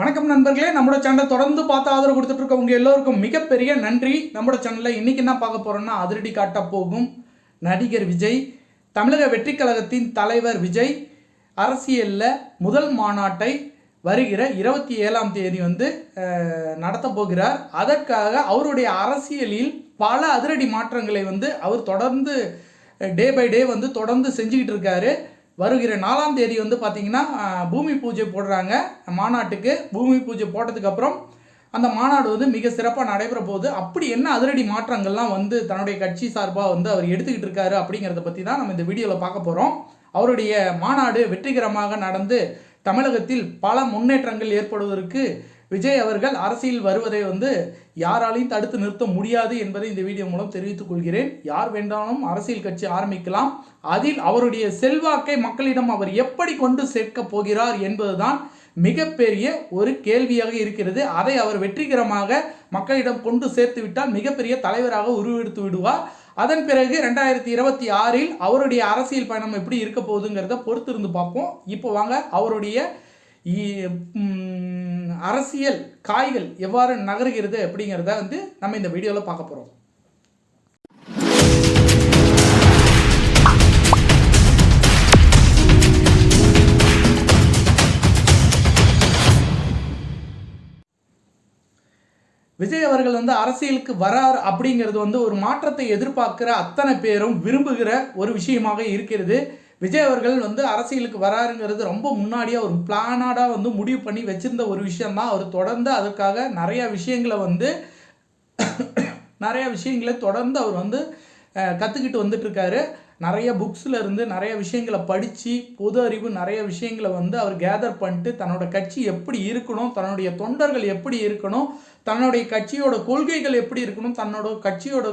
வணக்கம் நண்பர்களே நம்மளோட சேனல் தொடர்ந்து பார்த்து ஆதரவு கொடுத்துட்டு இருக்க எல்லோருக்கும் மிகப்பெரிய நன்றி. நம்மளோட சேனலில் இன்றைக்கி என்ன பார்க்க போகிறோன்னா அதிரடி காட்ட போகும் நடிகர் விஜய் தமிழக வெற்றி கழகத்தின் தலைவர் விஜய் அரசியலில் முதல் மாநாட்டை வருகிற இருபத்தி ஏழாம் தேதி வந்து நடத்த போகிறார். அதற்காக அவருடைய அரசியலில் பல அதிரடி மாற்றங்களை வந்து அவர் தொடர்ந்து டே பை டே வந்து தொடர்ந்து செஞ்சுக்கிட்டு இருக்காரு. வருகிற நாலாம் தேதி வந்து பார்த்தீங்கன்னா பூமி பூஜை போடுறாங்க. மாநாட்டுக்கு பூமி பூஜை போட்டதுக்கப்புறம் அந்த மாநாடு வந்து மிக சிறப்பாக நடைபெற போகுது. அப்படி என்ன அதிரடி மாற்றங்கள்லாம் வந்து தன்னுடைய கட்சி சார்பாக வந்து அவர் எடுத்துக்கிட்டு இருக்காரு அப்படிங்கிறத பற்றி தான் நம்ம இந்த வீடியோவில் பார்க்க போகிறோம் அவருடைய மாநாடு வெற்றிகரமாக நடந்து தமிழகத்தில் பல முன்னேற்றங்கள் ஏற்படுவதற்கு விஜய் அவர்கள் அரசியல் வருவதை வந்து யாராலையும் தடுத்து நிறுத்த முடியாது என்பதை இந்த வீடியோ மூலம் தெரிவித்துக் கொள்கிறேன். யார் வேண்டாலும் அரசியல் கட்சி ஆரம்பிக்கலாம். அதில் அவருடைய செல்வாக்கை மக்களிடம் அவர் எப்படி கொண்டு சேர்க்க போகிறார் என்பதுதான் மிகப்பெரிய ஒரு கேள்வியாக இருக்கிறது. அதை அவர் வெற்றிகரமாக மக்களிடம் கொண்டு சேர்த்து விட்டால் மிகப்பெரிய தலைவராக உருவெடுத்து விடுவார். அதன் பிறகு ரெண்டாயிரத்தி இருபத்தி ஆறில் அவருடைய அரசியல் பயணம் எப்படி இருக்க போகுதுங்கிறத பொறுத்திருந்து பார்ப்போம். இப்போ வாங்க அவருடைய இ- அரசியல் காய்கள் எவ்வாறு நகருகிறது அப்படிங்கிறத வந்து நம்ம இந்த வீடியோவில் பார்க்க போகிறோம் விஜய் அவர்கள் வந்து அரசியலுக்கு வரார் அப்படிங்கிறது வந்து ஒரு மாற்றத்தை எதிர்பார்க்கிற அத்தனை பேரும் விரும்புகிற ஒரு விஷயமாக இருக்கிறது. விஜய் அவர்கள் வந்து அரசியலுக்கு வராருங்கிறது ரொம்ப முன்னாடியே ஒரு பிளானாடாக வந்து முடிவு பண்ணி வச்சுருந்த ஒரு விஷயந்தான் அவர் தொடர்ந்து அதுக்காக நிறையா விஷயங்களை வந்து நிறையா விஷயங்களை தொடர்ந்து அவர் வந்து கற்றுக்கிட்டு வந்துட்டுருக்காரு. நிறைய புக்ஸில் இருந்து நிறைய விஷயங்களை படித்து பொது அறிவு நிறைய விஷயங்களை வந்து அவர் கேதர் பண்ணிட்டு தன்னோட கட்சி எப்படி இருக்கணும் தன்னுடைய தொண்டர்கள் எப்படி இருக்கணும் தன்னுடைய கட்சியோட கொள்கைகள் எப்படி இருக்கணும் தன்னோட கட்சியோட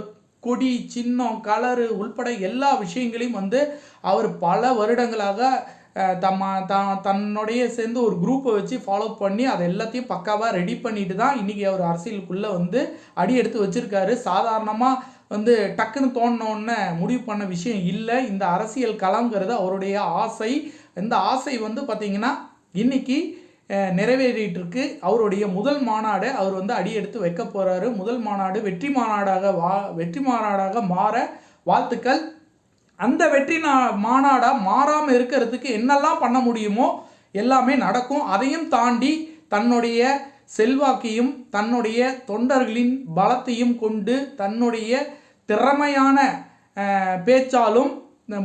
கொடி சின்னம் கலரு உள்பட எல்லா விஷயங்களையும் வந்து அவர் பல வருடங்களாக அஹ், தம்ம த தன்னுடைய சேர்ந்து ஒரு குரூப்பை வச்சு ஃபாலோ பண்ணி அதை எல்லாத்தையும் பக்காவாக ரெடி பண்ணிட்டு தான் இன்றைக்கி அவர் அரசியலுக்குள்ளே வந்து அடி எடுத்து வச்சிருக்காரு. சாதாரணமாக வந்து டக்குன்னு தோணுன முடிவு பண்ண விஷயம் இல்லை. இந்த அரசியல் களங்கிறது அவருடைய ஆசை. இந்த ஆசை வந்து பார்த்திங்கன்னா இன்னைக்கு அஹ், நிறைவேறிட்டு இருக்கு அவருடைய முதல் மாநாடு அவர் வந்து அடியெடுத்து வைக்க போகிறாரு முதல் மாநாடு வெற்றி மாநாடாக வா வெற்றி மாநாடாக மாற வாழ்த்துக்கள். அந்த வெற்றி நா மாநாடாக மாறாமல் இருக்கிறதுக்கு என்னெல்லாம் பண்ண முடியுமோ எல்லாமே நடக்கும். அதையும் தாண்டி தன்னுடைய செல்வாக்கையும் தன்னுடைய தொண்டர்களின் பலத்தையும் கொண்டு தன்னுடைய திறமையான பேச்சாலும்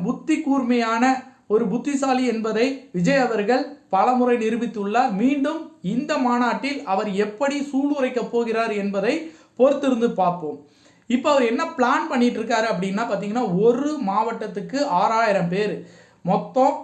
புத்தி கூர்மையான ஒரு புத்திசாலி என்பதை விஜய் அவர்கள் பலமுறை நிரூபித்துள்ளார். மீண்டும் இந்த மாநாட்டில் அவர் எப்படி சூளுரைக்கப் போகிறார் என்பதை பொறுத்திருந்து பார்ப்போம். இப்போ அவர் என்ன பிளான் பண்ணிட்டு இருக்காரு அப்படின்னா பார்த்தீங்கன்னா ஒரு மாவட்டத்துக்கு ஆறாயிரம் பேர். மொத்தம்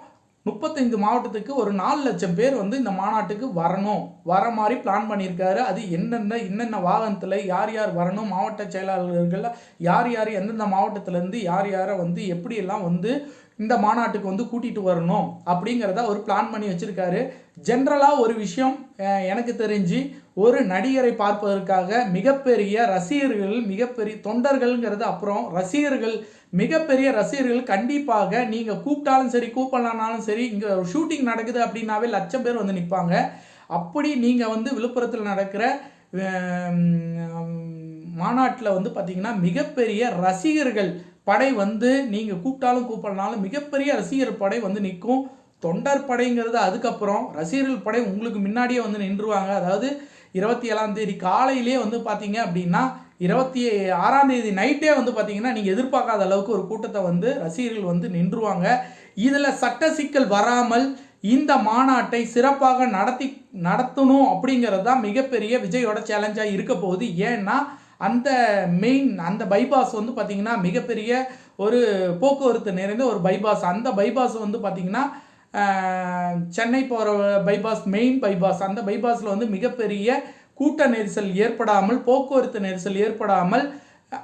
முப்பத்தைந்து மாவட்டத்துக்கு ஒரு நாலு லட்சம் பேர் வந்து இந்த மாநாட்டுக்கு வரணும். வர மாதிரி பிளான் பண்ணியிருக்காரு. அது என்னென்ன என்னென்ன வாகனத்தில் யார் யார் வரணும் மாவட்ட செயலாளர்கள் யார் யார் எந்தெந்த மாவட்டத்திலேருந்து யார் யாரை வந்து எப்படியெல்லாம் வந்து இந்த மாநாட்டுக்கு வந்து கூட்டிகிட்டு வரணும் அப்படிங்கிறத அவர் பிளான் பண்ணி வச்சுருக்காரு. ஜென்ரலாக ஒரு விஷயம் எனக்கு தெரிஞ்சு ஒரு நடிகரை பார்ப்பதற்காக மிகப்பெரிய ரசிகர்கள் மிகப்பெரிய தொண்டர்கள்ங்கிறது அப்புறம் ரசிகர்கள் மிகப்பெரிய ரசிகர்கள் கண்டிப்பாக நீங்கள் கூப்பிட்டாலும் சரி கூப்பிடலானாலும் சரி இங்கே ஷூட்டிங் நடக்குது அப்படின்னாவே லட்சம் பேர் வந்து நிற்பாங்க அப்படி நீங்கள் வந்து விழுப்புரத்தில் நடக்கிற மாநாட்டில் வந்து பார்த்தீங்கன்னா மிகப்பெரிய ரசிகர்கள் படை வந்து நீங்கள் கூப்பிட்டாலும் கூப்பிடலனாலும் மிகப்பெரிய ரசிகர் படை வந்து நிற்கும். தொண்டர் படைங்கிறது அதுக்கப்புறம் ரசிகர்கள் படை உங்களுக்கு முன்னாடியே வந்து நின்றுவாங்க. அதாவது இருபத்தி ஏழாம் தேதி காலையிலே வந்து பார்த்தீங்க அப்படின்னா இருபத்தி ஆறாம் தேதி நைட்டே வந்து பார்த்தீங்கன்னா நீங்கள் எதிர்பார்க்காத அளவுக்கு ஒரு கூட்டத்தை வந்து ரசிகர்கள் வந்து நின்றுவாங்க. இதில் சட்ட சிக்கல் வராமல் இந்த மாநாட்டை சிறப்பாக நடத்தி நடத்தணும் அப்படிங்கிறது தான் மிகப்பெரிய விஜயோட சேலஞ்சாக இருக்க போகுது. ஏன்னா அந்த மெயின் அந்த பைபாஸ் வந்து பார்த்திங்கன்னா மிகப்பெரிய ஒரு போக்குவரத்து நிறைந்த ஒரு பைபாஸ் அந்த பைபாஸ் வந்து பார்த்திங்கன்னா சென்னை போகிற பைபாஸ் மெயின் பைபாஸ் அந்த பைபாஸில் வந்து மிகப்பெரிய கூட்ட நெரிசல் ஏற்படாமல் போக்குவரத்து நெரிசல் ஏற்படாமல்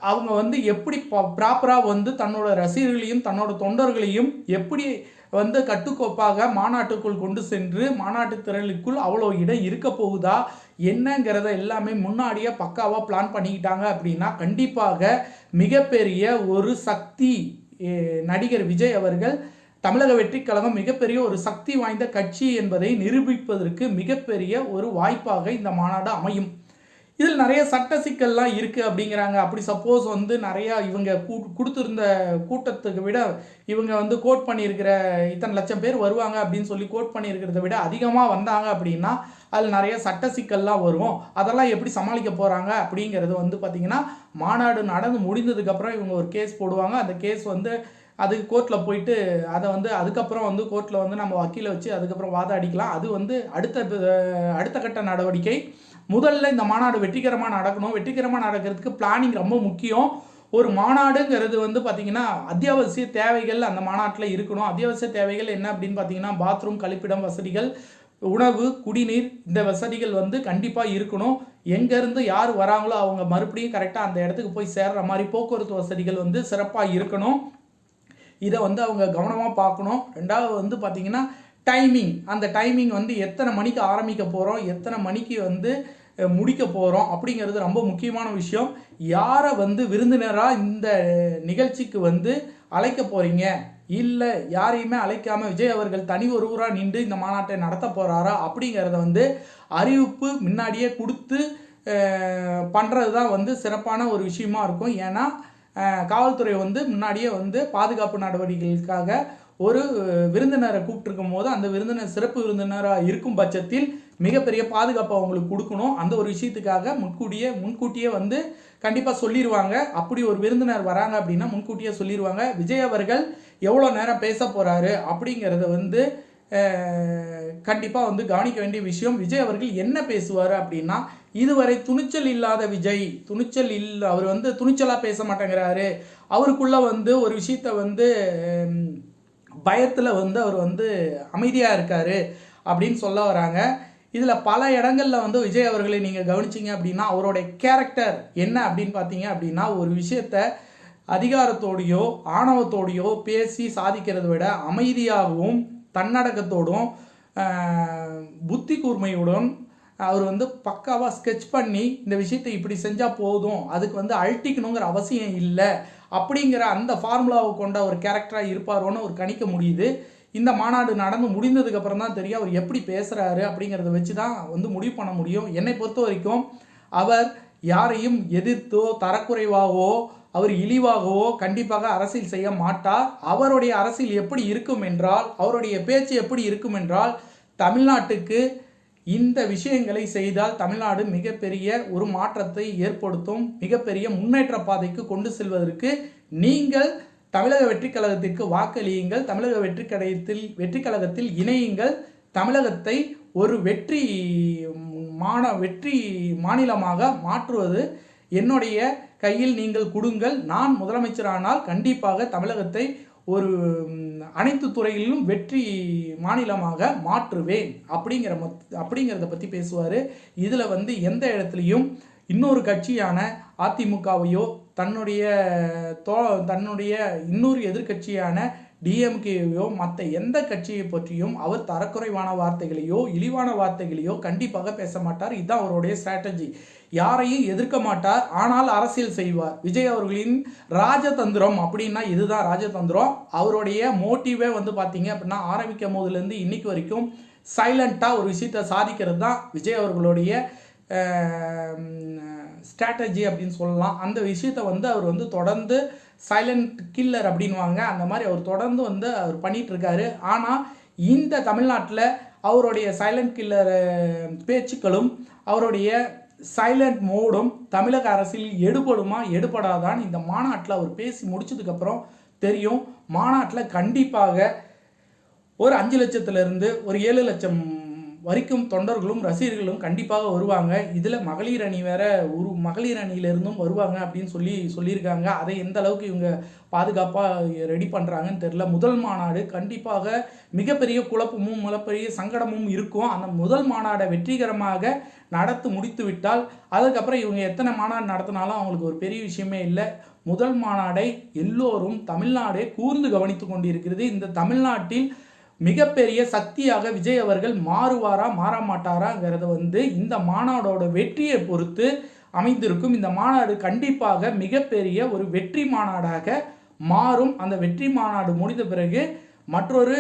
அவங்க வந்து எப்படி ப்ராப்பராக வந்து தன்னோட ரசிகர்களையும் தன்னோட தொண்டர்களையும் எப்படி வந்து கட்டுக்கோப்பாக மாநாட்டுக்குள் கொண்டு சென்று மாநாட்டு திரளுக்குள் அவ்வளோ இடம் இருக்க போகுதா? என்னங்கிறத எல்லாமே முன்னாடியே பக்காவாக பிளான் பண்ணிக்கிட்டாங்க அப்படின்னா கண்டிப்பாக மிகப்பெரிய ஒரு சக்தி நடிகர் விஜய் அவர்கள் தமிழக வெற்றிக் கழகம் மிகப்பெரிய ஒரு சக்தி வாய்ந்த கட்சி என்பதை நிரூபிப்பதற்கு மிகப்பெரிய ஒரு வாய்ப்பாக இந்த மாநாடு அமையும். இதில் நிறைய சட்ட சிக்கல்லாம் இருக்குது அப்படிங்கிறாங்க. அப்படி சப்போஸ் வந்து நிறையா இவங்க கூ கொடுத்துருந்த கூட்டத்துக்கு விட இவங்க வந்து கோட் பண்ணியிருக்கிற இத்தனை லட்சம் பேர் வருவாங்க அப்படின்னு சொல்லி கோட் பண்ணியிருக்கிறத விட அதிகமாக வந்தாங்க அப்படின்னா அதில் நிறைய சட்ட சிக்கல்லாம் வரும். அதெல்லாம் எப்படி சமாளிக்க போகிறாங்க அப்படிங்கிறது வந்து பார்த்திங்கன்னா மாநாடு நடந்து முடிந்ததுக்கப்புறம் இவங்க ஒரு கேஸ் போடுவாங்க. அந்த கேஸ் வந்து அது கோர்ட்டில் போயிட்டு அதை வந்து அதுக்கப்புறம் வந்து கோர்ட்டில் வந்து நம்ம வக்கீலை வச்சு அதுக்கப்புறம் வாதாடிக்கலாம். அது வந்து அடுத்த அடுத்த கட்ட நடவடிக்கை. முதல்ல இந்த மாநாடு வெற்றிகரமாக நடக்கணும். வெற்றிகரமாக நடக்கிறதுக்கு பிளானிங் ரொம்ப முக்கியம். ஒரு மாநாடுங்கிறது வந்து பார்த்திங்கன்னா அத்தியாவசிய தேவைகள் அந்த மாநாட்டில் இருக்கணும். அத்தியாவசிய தேவைகள் என்ன அப்படின்னு பார்த்தீங்கன்னா பாத்ரூம் கழிப்பிடம் வசதிகள் உணவு குடிநீர் இந்த வசதிகள் வந்து கண்டிப்பாக இருக்கணும். எங்கேருந்து யார் வராங்களோ அவங்க மறுபடியும் கரெக்டாக அந்த இடத்துக்கு போய் சேர்ற மாதிரி போக்குவரத்து வசதிகள் வந்து சிறப்பாக இருக்கணும். இதை வந்து அவங்க கவனமாக பார்க்கணும். ரெண்டாவது வந்து பார்த்திங்கன்னா டைமிங் அந்த டைமிங் வந்து எத்தனை மணிக்கு ஆரம்பிக்க போகிறோம் எத்தனை மணிக்கு வந்து முடிக்க போகிறோம் அப்படிங்கிறது ரொம்ப முக்கியமான விஷயம். யாரை வந்து விருந்தினராக இந்த நிகழ்ச்சிக்கு வந்து அழைக்க போகிறீங்க இல்லை யாரையுமே அழைக்காம விஜய் அவர்கள் தனி ஒருவராக நின்று இந்த மாநாட்டை நடத்த போகிறாரா அப்படிங்கிறத வந்து அறிவிப்பு முன்னாடியே கொடுத்து பண்ணுறது தான் வந்து சிறப்பான ஒரு விஷயமா இருக்கும். ஏன்னா காவல்துறை வந்து முன்னாடியே வந்து பாதுகாப்பு நடவடிக்கைகளுக்காக ஒரு விருந்தினரை கூப்பிட்டுருக்கும் போது அந்த விருந்தினர் சிறப்பு விருந்தினராக இருக்கும் பட்சத்தில் மிகப்பெரிய பாதுகாப்பு அவங்களுக்கு கொடுக்கணும். அந்த ஒரு விஷயத்துக்காக முன்கூட்டியே முன்கூட்டியே வந்து கண்டிப்பாக சொல்லிடுவாங்க அப்படி ஒரு விருந்தினர் வராங்க அப்படின்னா முன்கூட்டியே சொல்லிடுவாங்க விஜய் அவர்கள் எவ்வளோ நேரம் பேச போகிறாரு அப்படிங்கிறத வந்து கண்டிப்பாக வந்து கவனிக்க வேண்டிய விஷயம். விஜய் அவர்கள் என்ன பேசுவார் அப்படின்னா இதுவரை துணிச்சல் இல்லாத விஜய் துணிச்சல் இல்லை அவர் வந்து துணிச்சலாக பேச மாட்டேங்கிறாரு. அவருக்குள்ளே வந்து ஒரு விஷயத்த வந்து பயத்தில் வந்து அவர் வந்து அமைதியாக இருக்கார் அப்படின்னு சொல்ல வராங்க. இதில் பல இடங்களில் வந்து விஜய் அவர்களை நீங்கள் கவனிச்சிங்க அப்படின்னா அவருடைய கேரக்டர் என்ன அப்படின்னு பார்த்தீங்க அப்படின்னா ஒரு விஷயத்த அதிகாரத்தோடையோ ஆணவத்தோடையோ பேசி சாதிக்கிறத விட அமைதியாகவும் தன்னடக்கத்தோடும் புத்தி கூர்மையுடன் அவர் வந்து பக்காவாக ஸ்கெட்ச் பண்ணி இந்த விஷயத்தை இப்படி செஞ்சால் போதும் அதுக்கு வந்து அழட்டிக்கணுங்கிற அவசியம் இல்லை அப்படிங்கிற அந்த ஃபார்முலாவை கொண்ட ஒரு கேரக்டராக இருப்பாரோன்னு அவர் கணிக்க முடியுது. இந்த மாநாடு நடந்து முடிந்ததுக்கப்புறம் தான் தெரியும் அவர் எப்படி பேசுகிறாரு அப்படிங்கிறத வச்சு தான் வந்து முடிவு பண்ண முடியும். என்னை பொறுத்த வரைக்கும் அவர் யாரையும் எதிர்த்தோ தரக்குறைவாகவோ அவர் இழிவாகவோ கண்டிப்பாக அரசியல் செய்ய மாட்டார் அவருடைய அரசியல் எப்படி இருக்கும் என்றால் அவருடைய பேச்சு எப்படி இருக்கும் என்றால் தமிழ்நாட்டுக்கு இந்த விஷயங்களை செய்தால் தமிழ்நாடு மிகப்பெரிய ஒரு மாற்றத்தை ஏற்படுத்தும் மிகப்பெரிய முன்னேற்ற பாதைக்கு கொண்டு செல்வதற்கு நீங்கள் தமிழக வெற்றிக் கழகத்திற்கு வாக்களியுங்கள் தமிழக வெற்றிக் கழகத்தில் வெற்றிக் கழகத்தில் இணையுங்கள். தமிழகத்தை ஒரு வெற்றி மான வெற்றி மாநிலமாக மாற்றுவது என்னுடைய கையில் நீங்கள் கொடுங்கள். நான் முதலமைச்சரானால் கண்டிப்பாக தமிழகத்தை ஒரு அனைத்து துறையிலும் வெற்றி மாநிலமாக மாற்றுவேன். அப்படிங்கிற மத் அப்படிங்கிறத பற்றி பேசுவார். இதில் வந்து எந்த இடத்துலையும் இன்னொரு கட்சியான அதிமுகவையோ தன்னுடைய தோ தன்னுடைய இன்னொரு எதிர்க்கட்சியான டிஎம்கேயோ மற்ற எந்த கட்சியை பற்றியும் அவர் தரக்குறைவான வார்த்தைகளையோ இழிவான வார்த்தைகளையோ கண்டிப்பாக பேச மாட்டார். இதுதான் அவருடைய ஸ்ட்ராட்டஜி யாரையும் எதிர்க்க மாட்டார். ஆனால் அரசியல் செய்வார். விஜய் அவர்களின் ராஜதந்திரம் அப்படின்னா இதுதான் ராஜதந்திரம். அவருடைய மோட்டிவே வந்து பார்த்தீங்க அப்படின்னா ஆரம்பிக்கும் போதுலேருந்து இன்னைக்கு வரைக்கும் சைலண்ட்டாக ஒரு விஷயத்தை சாதிக்கிறது தான் விஜய் அவர்களுடைய ஸ்ட்ராட்டஜி அப்படின்னு சொல்லலாம். அந்த விஷயத்தை வந்து அவர் வந்து தொடர்ந்து சைலண்ட் கில்லர் அப்படின்வாங்க அந்த மாதிரி அவர் தொடர்ந்து வந்து அவர் பண்ணிகிட்ருக்காரு ஆனால் இந்த தமிழ்நாட்டில் அவருடைய சைலண்ட் கில்லர் பேச்சுக்களும் அவருடைய சைலண்ட் மோடும் தமிழக அரசியல் எடுபடுமா எடுபடாதான் இந்த மாநாட்டில் அவர் பேசி முடிச்சதுக்கப்புறம் தெரியும். மாநாட்டில் கண்டிப்பாக ஒரு அஞ்சு லட்சத்துலேருந்து ஒரு ஏழு லட்சம் வரிக்கும் தொண்டர்களும் ரசிகர்களும் கண்டிப்பாக வருவாங்க. இதில் மகளிர் அணி வேற ஒரு மகளிர் அணியிலிருந்தும் வருவாங்க அப்படின்னு சொல்லி சொல்லியிருக்காங்க. அதை எந்த அளவுக்கு இவங்க பாதுகாப்பாக ரெடி பண்ணுறாங்கன்னு தெரில முதல் மாநாடு கண்டிப்பாக மிகப்பெரிய குழப்பமும் மிகப்பெரிய சங்கடமும் இருக்கும். அந்த முதல் மாநாடை வெற்றிகரமாக நடத்து முடித்து விட்டால் அதுக்கப்புறம் இவங்க எத்தனை மாநாடு நடத்தினாலும் அவங்களுக்கு ஒரு பெரிய விஷயமே இல்லை. முதல் மாநாடை எல்லோரும் தமிழ்நாடே கூர்ந்து கவனித்து கொண்டிருக்கிறது. இந்த தமிழ்நாட்டில் மிகப்பெரிய சக்தியாக விஜய் அவர்கள் மாறுவாரா மாற மாட்டாராங்கிறத வந்து இந்த மாநாடோட வெற்றியை பொறுத்து அமைந்திருக்கும். இந்த மாநாடு கண்டிப்பாக மிகப்பெரிய ஒரு வெற்றி மாநாடாக மாறும். அந்த வெற்றி மாநாடு முடிந்த பிறகு மற்றொரு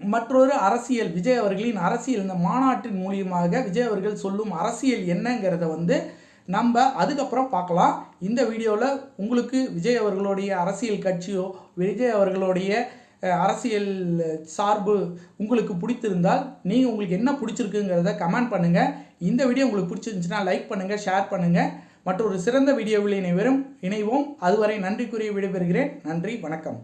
மற்றொரு அரசியல் விஜய் அவர்களின் அரசியல் இந்த மாநாட்டின் மூலியமாக விஜய் அவர்கள் சொல்லும் அரசியல் என்னங்கிறத வந்து நம்ம அதுக்கப்புறம் பார்க்கலாம். இந்த வீடியோவில் உங்களுக்கு விஜய் அவர்களுடைய அரசியல் கட்சியோ விஜய் அவர்களுடைய அரசியல் சார்பு உங்களுக்கு பிடித்திருந்தால் நீங்கள் உங்களுக்கு என்ன பிடிச்சிருக்குங்கிறத கமெண்ட் பண்ணுங்கள் இந்த வீடியோ உங்களுக்கு பிடிச்சிருந்துச்சுன்னா லைக் பண்ணுங்கள் ஷேர் பண்ணுங்கள் மற்றொரு சிறந்த வீடியோவில் இணைவரும் இணைவோம். அதுவரை நன்றி கூறி விடைபெறுகிறேன். நன்றி வணக்கம்.